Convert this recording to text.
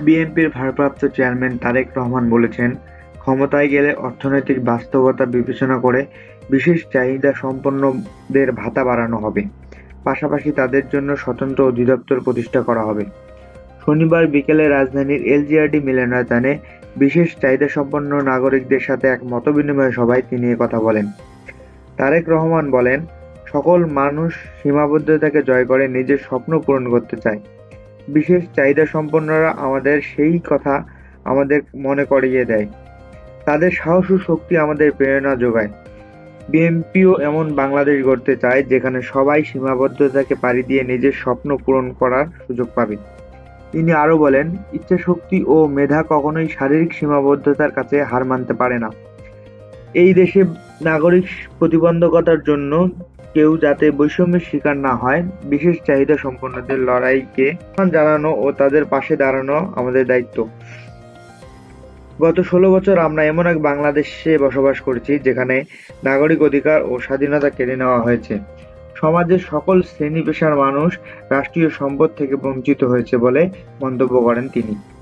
বিএনপির ভারপ্রাপ্ত চেয়ারম্যান তারেক রহমান বলেছেন, ক্ষমতায় গেলে অর্থনৈতিক বাস্তবতা বিবেচনা করে বিশেষ চাহিদা সম্পন্নদের ভাতা বাড়ানো হবে। পাশাপাশি তাদের জন্য স্বতন্ত্র অধিদপ্তর প্রতিষ্ঠা করা হবে। শনিবার বিকেলে রাজধানীর এলজিআরডি মিলনায়তনে বিশেষ চাহিদাসম্পন্ন নাগরিকদের সাথে এক মতবিনিময় সভায় তিনি কথা বলেন। তারেক রহমান বলেন, সকল মানুষ সীমাবদ্ধতাকে জয় করে নিজের স্বপ্ন পূরণ করতে চায়। বিশেষ চাহিদাসম্পন্নরা আমাদের সেই কথা আমাদের মনে করিয়ে দেয়। তাদের সাহস ও শক্তি আমাদের প্রেরণা যোগায়। বিএনপিও এমন বাংলাদেশ গড়তে চায়, যেখানে সবাই সীমাবদ্ধতাকে পাড়ি দিয়ে নিজের স্বপ্ন পূরণ করার সুযোগ পাবে। তিনি আরও বলেন, ইচ্ছাশক্তি ও মেধা কখনোই শারীরিক সীমাবদ্ধতার কাছে হার মানতে পারে না। এই দেশে নাগরিক প্রতিবন্ধকতার জন্য কেউ যাতে বৈষম্যের শিকার না হয়, বিশেষ চাহিদাসম্পন্নদের লড়াইকে জানানো ও তাদের পাশে দাঁড়ানো আমাদের দায়িত্ব। গত ষোলো বছর আমরা এমন এক বাংলাদেশে বসবাস করছি যেখানে নাগরিক অধিকার ও স্বাধীনতা কেড়ে নেওয়া হয়েছে। সমাজের সকল শ্রেণী-পেশার মানুষ রাষ্ট্রীয় সম্পদ থেকে বঞ্চিত হয়েছে বলে মন্তব্য করেন তিনি।